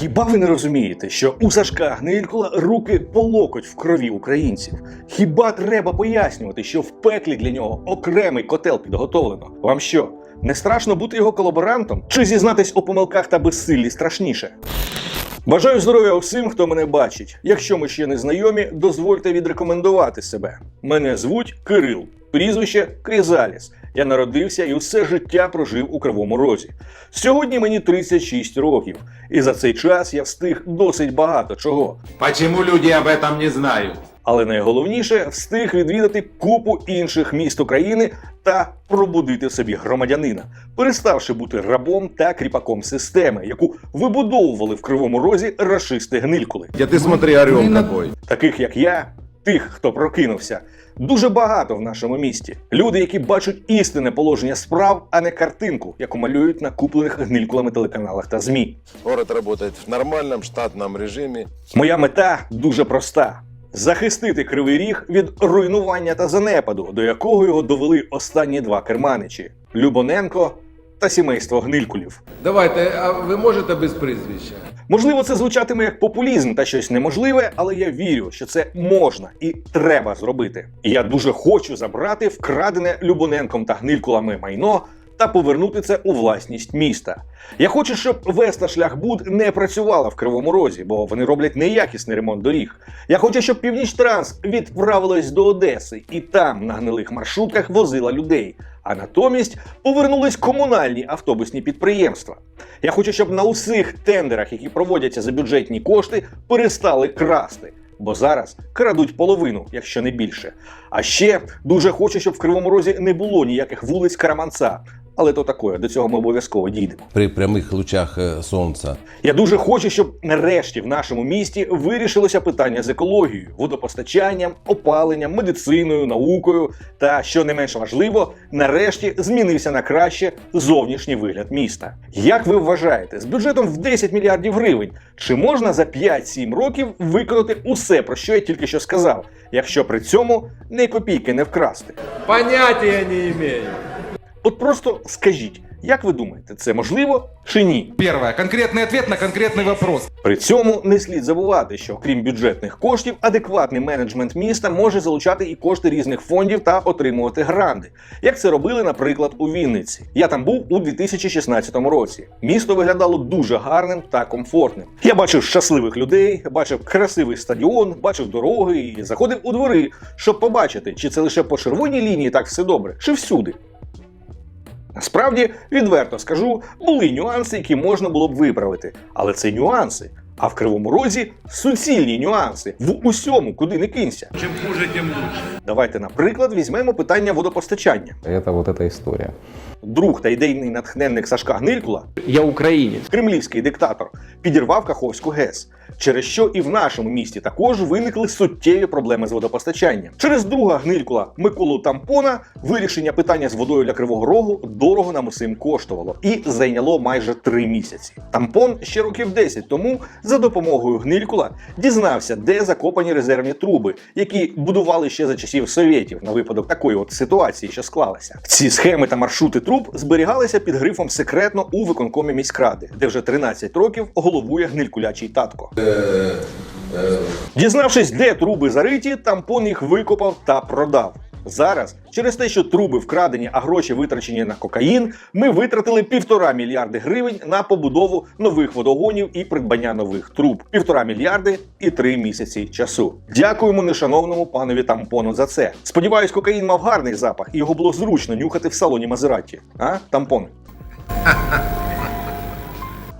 Хіба ви не розумієте, що у Сашка Гнилькула руки по локоть в крові українців? Хіба треба пояснювати, що в пеклі для нього окремий котел підготовлено? Вам що? Не страшно бути його колаборантом? Чи зізнатись у помилках та безсиллі страшніше? Бажаю здоров'я усім, хто мене бачить. Якщо ми ще не знайомі, дозвольте відрекомендувати себе. Мене звуть Кирил, прізвище Крізаліс. Я народився і все життя прожив у Кривому Розі. Сьогодні мені 36 років, і за цей час я встиг досить багато чого. Почему люди об этом не знают? Але найголовніше встиг відвідати купу інших міст України та пробудити в собі громадянина, переставши бути рабом та кріпаком системи, яку вибудовували в кривому розі рашисти гнилькули. Где ты смотри, орел какой. Таких як я, тих, хто прокинувся, дуже багато в нашому місті. Люди, які бачать істинне положення справ, а не картинку, яку малюють на куплених гнилькулами телеканалах та змі. Город работает в нормальном штатном режиме. Моя мета дуже проста: захистити кривий ріг від руйнування та занепаду, до якого його довели останні два керманичі Любоненко та сімейство гнилькулів. Давайте, а ви можете без прізвища? Можливо, це звучатиме як популізм та щось неможливе, але я вірю, що це можна і треба зробити. І я дуже хочу забрати вкрадене Любоненком та гнилькулами майно та повернути це у власність міста. Я хочу, щоб Веста Шляхбуд не працювала в Кривому Розі, бо вони роблять неякісний ремонт доріг. Я хочу, щоб Північ-Транс відправилась до Одеси і там на гнилих маршрутках возила людей. А натомість повернулись комунальні автобусні підприємства. Я хочу, щоб на усіх тендерах, які проводяться за бюджетні кошти, перестали красти. Бо зараз крадуть половину, якщо не більше. А ще дуже хочу, щоб в Кривому Розі не було ніяких вулиць Караманця. Але то таке, до цього ми обов'язково дійдемо. при прямих лучах е, сонця. Я дуже хочу, щоб нарешті в нашому місті вирішилося питання з екологією, водопостачанням, опаленням, медициною, наукою та, що не менш важливо, нарешті змінився на краще зовнішній вигляд міста. Як ви вважаєте, з бюджетом в 10 мільярдів гривень чи можна за 5-7 років виконати усе, про що я тільки що сказав, якщо при цьому ні копійки не вкрасти? Поняття не имею. От просто скажіть, як ви думаєте, це можливо чи ні? Первое. Конкретный ответ на конкретный вопрос. При цьому не слід забувати, що крім бюджетних коштів, адекватний менеджмент міста може залучати і кошти різних фондів та отримувати гранди, як це робили, наприклад, у Вінниці. Я там був у 2016 році. Місто виглядало дуже гарним та комфортним. Я бачив щасливих людей, бачив красивий стадіон, бачив дороги і заходив у двори, щоб побачити, чи це лише по червоній лінії так все добре, чи всюди. Насправді, відверто скажу, були нюанси, які можна було б виправити. Але це нюанси. А в Кривому Розі суцільні нюанси в усьому, куди не кинься. Чим хуже, тим лучше. Давайте, наприклад, візьмемо питання водопостачання. Это вот эта история. Друг та ідейний натхненник Сашка Гнилькула, Я українець. кремлівський диктатор, підірвав Каховську ГЕС, через що і в нашому місті також виникли суттєві проблеми з водопостачанням. Через друга Гнилькула Миколу Тампона вирішення питання з водою для Кривого Рогу дорого нам усім коштувало і зайняло майже три місяці. Тампон ще років 10 тому за допомогою Гнилькула дізнався, де закопані резервні труби, які будували ще за часів совєтів на випадок такої от ситуації, що склалася. Ці схеми та маршрути труб зберігалися під грифом секретно у виконкомі міськради, де вже 13 років головує гнилькулячий татко. Дізнавшись, де труби зариті, тампон їх викопав та продав. Зараз, через те, що труби вкрадені, а гроші витрачені на кокаїн, ми витратили півтора мільярди гривень на побудову нових водогонів і придбання нових труб. Півтора мільярди і три місяці часу. Дякуємо нешановному панові тампону за це. Сподіваюсь, кокаїн мав гарний запах, і його було зручно нюхати в салоні Мазераті. А, тампони?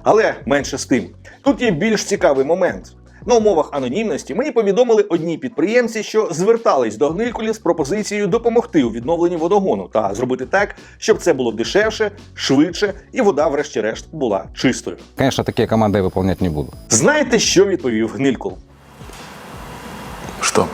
Але менше з тим. Тут є більш цікавий момент. На умовах анонімності мені повідомили одні підприємці, що звертались до Гнилькулі з пропозицією допомогти у відновленні водогону та зробити так, щоб це було дешевше, швидше і вода, врешті-решт, була чистою. Звісно, такі команди я выполнять не буду. Знаєте, що відповів Гнилькул? Что?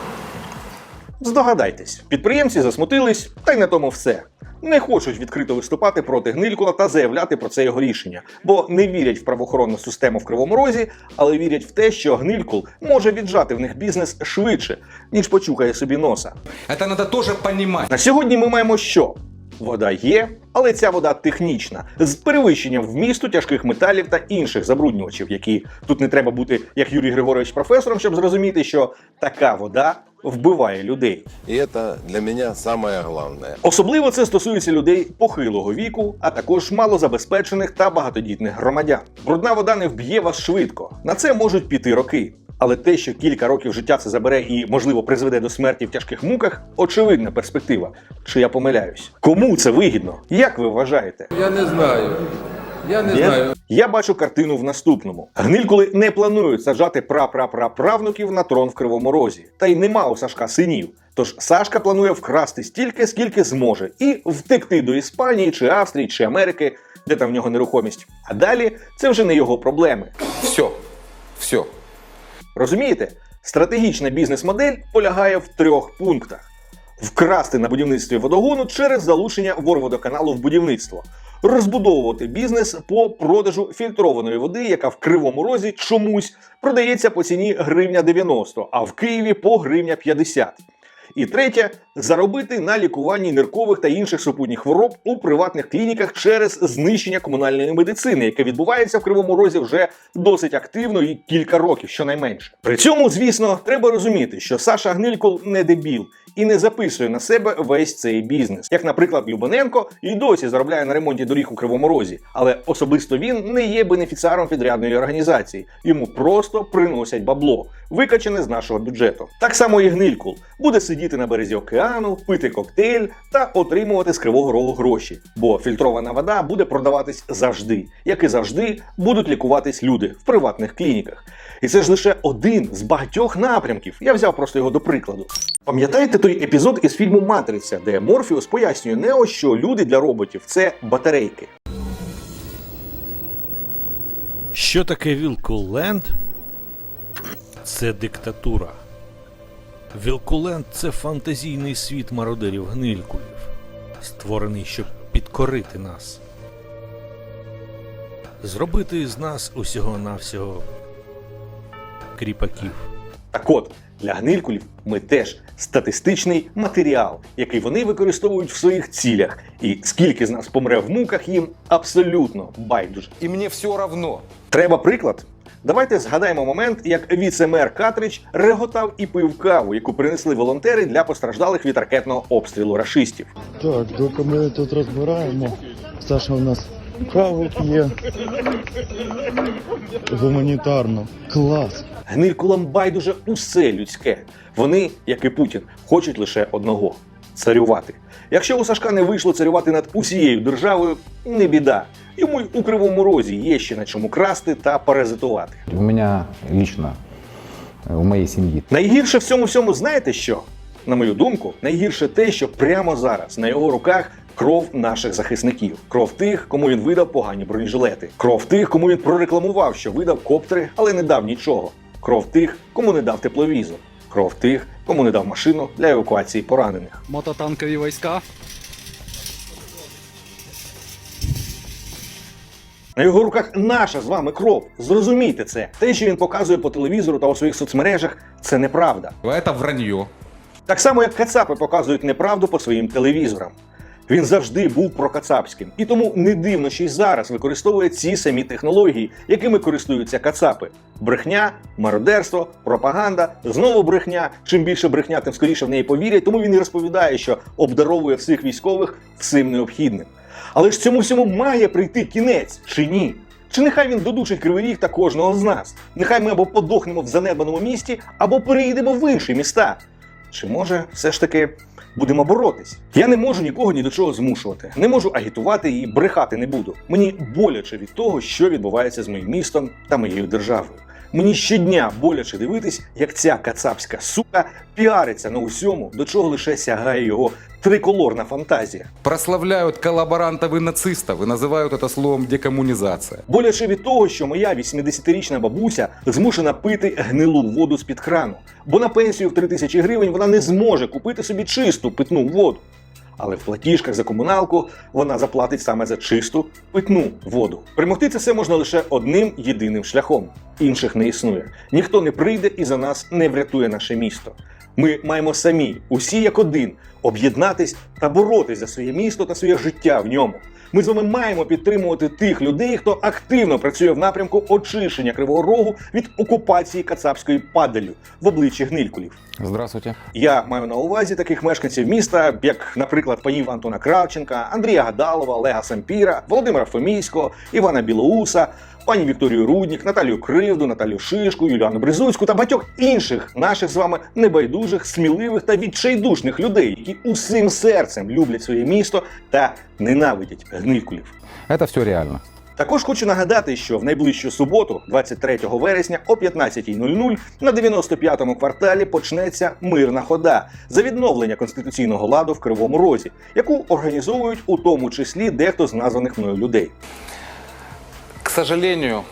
Здогадайтесь, підприємці засмутились, та й на тому все. Не хочуть відкрито виступати проти Гнилькула та заявляти про це його рішення, бо не вірять в правоохоронну систему в Кривому Розі, але вірять в те, що Гнилькул може віджати в них бізнес швидше, ніж почухає собі носа. Це треба теж розуміти. На сьогодні ми маємо що? Вода є, Але ця вода технічна, з перевищенням вмісту тяжких металів та інших забруднювачів, які тут не треба бути, як Юрій Григорович, професором, щоб зрозуміти, що така вода вбиває людей. И это для меня самое главное. Особливо це стосується людей похилого віку, а також малозабезпечених та багатодітних громадян. Брудна вода не вб'є вас швидко. На це можуть піти роки. Але те, що кілька років життя це забере і, можливо, призведе до смерті в тяжких муках, очевидна перспектива. Чи я помиляюсь? Кому це вигідно? Як ви вважаєте? Я не знаю. Я не Ні? знаю. Я бачу картину в наступному: гнилькули не планують саджати прапраправнуків на трон в кривому розі. Та й нема у Сашка синів. Тож Сашка планує вкрасти стільки, скільки зможе, і втекти до Іспанії чи Австрії чи Америки, де там в нього нерухомість. А далі це вже не його проблеми. Все. Все. Розумієте? Стратегічна бізнес-модель полягає в трьох пунктах: вкрасти на будівництві водогону через залучення Ворводоканалу в будівництво, розбудовувати бізнес по продажу фільтрованої води, яка в кривому розі чомусь продається по ціні гривня 90, а в Києві по гривня 50. І третє заробити на лікуванні ниркових та інших супутніх хвороб у приватних клініках через знищення комунальної медицини, яке відбувається в кривому розі вже досить активно і кілька років, щонайменше. При цьому, звісно, треба розуміти, що Саша Гнилькул не дебіл і не записує на себе весь цей бізнес. Як, наприклад, Любоненко і досі заробляє на ремонті доріг у кривому розі, але особисто він не є бенефіціаром підрядної організації. Йому просто приносять бабло, викачане з нашого бюджету. Так само і Гнилькул буде сидіти на березі океану, пити коктейль та отримувати з кривого рогу гроші. Бо фільтрована вода буде продаватись завжди, як і завжди будуть лікуватись люди в приватних клініках. І це ж лише один з багатьох напрямків. Я взяв просто його до прикладу. Пам'ятаєте той епізод із фільму Матриця, де Морфіус пояснює Нео, що люди для роботів це батарейки. Що таке Вілкуленд? Це диктатура. Вілкуленд це фантазійний світ мародерів гнилькулів, створений, щоб підкорити нас. Зробити із нас усього-навсього кріпаків. Так от, для гнилькулів ми теж статистичний матеріал, який вони використовують в своїх цілях. І скільки з нас помре в муках, їм абсолютно байдуже. И мне все равно. Треба приклад? Давайте згадаємо момент, як віце-мер Катрич реготав і пив каву, яку принесли волонтери для постраждалих від ракетного обстрілу рашистів. Так, доки ми тут розбираємо, Саша у нас каву п'є. Гуманітарно. Клас. Гнилькулам байдуже усе людське. Вони, як і Путін, хочуть лише одного царювати. Якщо у Сашка не вийшло царювати над усією державою, не біда. Йому й у кривому розі є ще на чому красти та паразитувати. У меня лично, э, у моей семьи Найгірше в цьому всьому знаєте що? На мою думку, найгірше те, що прямо зараз на його руках кров наших захисників, кров тих, кому він видав погані бронежилети, кров тих, кому він прорекламував, що видав коптери, але не дав нічого. Кров тих, кому не дав тепловізор, кров тих, кому не дав машину для евакуації поранених. Мототанкові війська. На його руках наша з вами кров. Зрозумійте це. Те, що він показує по телевізору та у своїх соцмережах, це неправда. Це вранье. Так само, як кацапи показують неправду по своїм телевізорам. Він завжди був прокацапським, і тому не дивно, що й зараз використовує ці самі технології, якими користуються кацапи: брехня, мародерство, пропаганда, знову брехня. Чим більше брехня, тим скоріше в неї повірять. Тому він і розповідає, що обдаровує всіх військових всім необхідним. Але ж цьому всьому має прийти кінець чи ні? Чи нехай він додушить кривий ріг та кожного з нас? Нехай ми або подохнемо в занедбаному місті, або переїдемо в інші міста. Чи може все ж таки будемо боротись? Я не можу нікого ні до чого змушувати, не можу агітувати і брехати не буду. Мені боляче від того, що відбувається з моїм містом та моєю державою. Мені щодня боляче дивитись, як ця кацапська сука піариться на усьому, до чого лише сягає його триколорна фантазія. Прославляют коллаборантов и нацистов и называют это словом декоммунизация. Боляче від того, що моя 80-річна бабуся змушена пити гнилу воду з-під крану, бо на пенсію в 3 тисячі гривень вона не зможе купити собі чисту питну воду. Але в платіжках за комуналку вона заплатить саме за чисту питну воду. Примогти це все можна лише одним єдиним шляхом. Інших не існує. Ніхто не прийде і за нас не врятує наше місто. Ми маємо самі, усі як один, об'єднатись та боротись за своє місто та своє життя в ньому. Ми з вами маємо підтримувати тих людей, хто активно працює в напрямку очищення Кривого Рогу від окупації кацапської падалю в обличчі гнилькулів. Здравствуйте. Я маю на увазі таких мешканців міста, як, наприклад, панів Антона Кравченка, Андрія Гадалова, Олега Сампіра, Володимира Фомійського, Івана Білоуса, пані Вікторію Руднік, Наталію Кривду, Наталію Шишку, Юліану Бризуцьку та багатьох інших наших з вами небайдужих, сміливих та відчайдушних людей, які усім серцем люблять своє місто та ненавидять гнилькулів. Это все реально. Також хочу нагадати, що в найближчу суботу, 23 вересня о 15.00 на 95-му кварталі почнеться мирна хода за відновлення конституційного ладу в Кривому Розі, яку організовують у тому числі дехто з названих мною людей. Сожалению,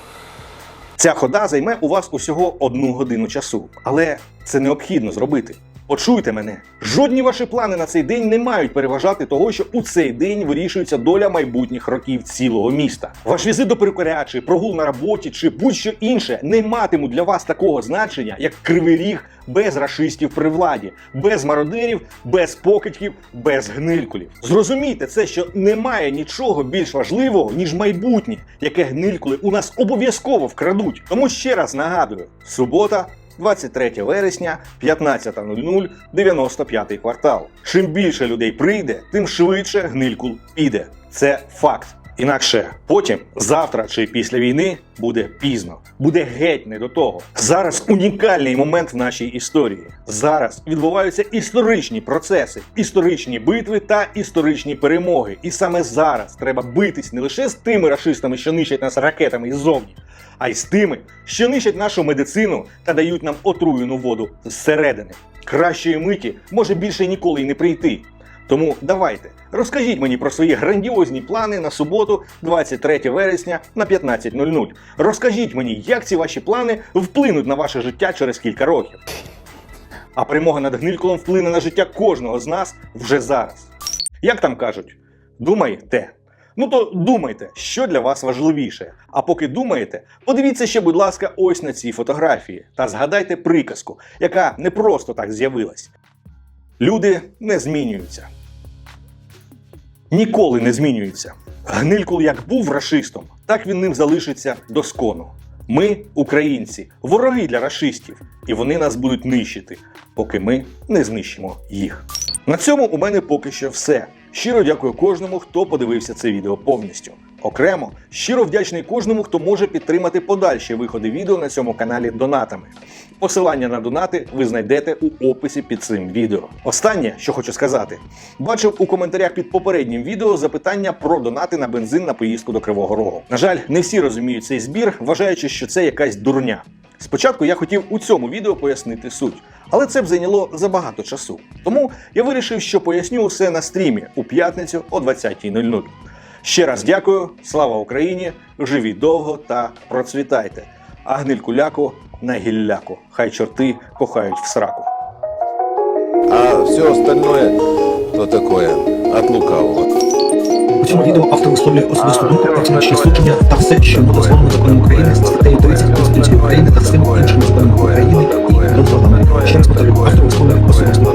Ця хода займе у вас усього одну годину часу, але це необхідно зробити. Почуйте мене, жодні ваші плани на цей день не мають переважати того, що у цей день вирішується доля майбутніх років цілого міста. Ваш візит до перукаря, чи прогул на роботі, чи будь-що інше не матимуть для вас такого значення, як кривий ріг без рашистів при владі, без мародерів, без покидьків, без гнилькулів. Зрозумійте це, що немає нічого більш важливого, ніж майбутнє, яке гнилькули у нас обов'язково вкрадуть. Тому ще раз нагадую: субота. 23 вересня, 15.00, 95 квартал. Чим більше людей прийде, тим швидше гнилькул піде. Це факт. Інакше потім, завтра чи після війни, буде пізно, буде геть не до того. Зараз унікальний момент в нашій історії. Зараз відбуваються історичні процеси, історичні битви та історичні перемоги. І саме зараз треба битись не лише з тими рашистами, що нищать нас ракетами іззовні, а й з тими, що нищать нашу медицину та дають нам отруєну воду зсередини. Кращої миті може більше ніколи й не прийти. Тому давайте розкажіть мені про свої грандіозні плани на суботу, 23 вересня на 15.00. Розкажіть мені, як ці ваші плани вплинуть на ваше життя через кілька років. А перемога над гнильколом вплине на життя кожного з нас вже зараз. Як там кажуть, думайте. Ну то думайте, що для вас важливіше. А поки думаєте, подивіться ще, будь ласка, ось на ці фотографії та згадайте приказку, яка не просто так з'явилась. Люди не змінюються. Ніколи не змінюються. Гнилькул як був рашистом, так він ним залишиться до скону. Ми, українці, вороги для рашистів, і вони нас будуть нищити, поки ми не знищимо їх. На цьому у мене поки що все. Щиро дякую кожному, хто подивився це відео повністю. Окремо, щиро вдячний кожному, хто може підтримати подальші виходи відео на цьому каналі донатами. Посилання на донати ви знайдете у описі під цим відео. Останнє, що хочу сказати, бачив у коментарях під попереднім відео запитання про донати на бензин на поїздку до Кривого Рогу. На жаль, не всі розуміють цей збір, вважаючи, що це якась дурня. Спочатку я хотів у цьому відео пояснити суть, але це б зайняло забагато часу. Тому я вирішив, що поясню усе на стрімі у п'ятницю о 20.00. Ще раз дякую, слава Україні! Живіть довго та процвітайте! А гнилькуляку на гілляку. Хай чорти кохають в сраку. А все остальное то такое от лукавого. У цьому відео автор висловлює особисту думку та ціночні судження та все, що було згодом законом України з статтею 30 Конституції України та всім іншим законом України і до. Ще раз повторюю, автор висловлює особисту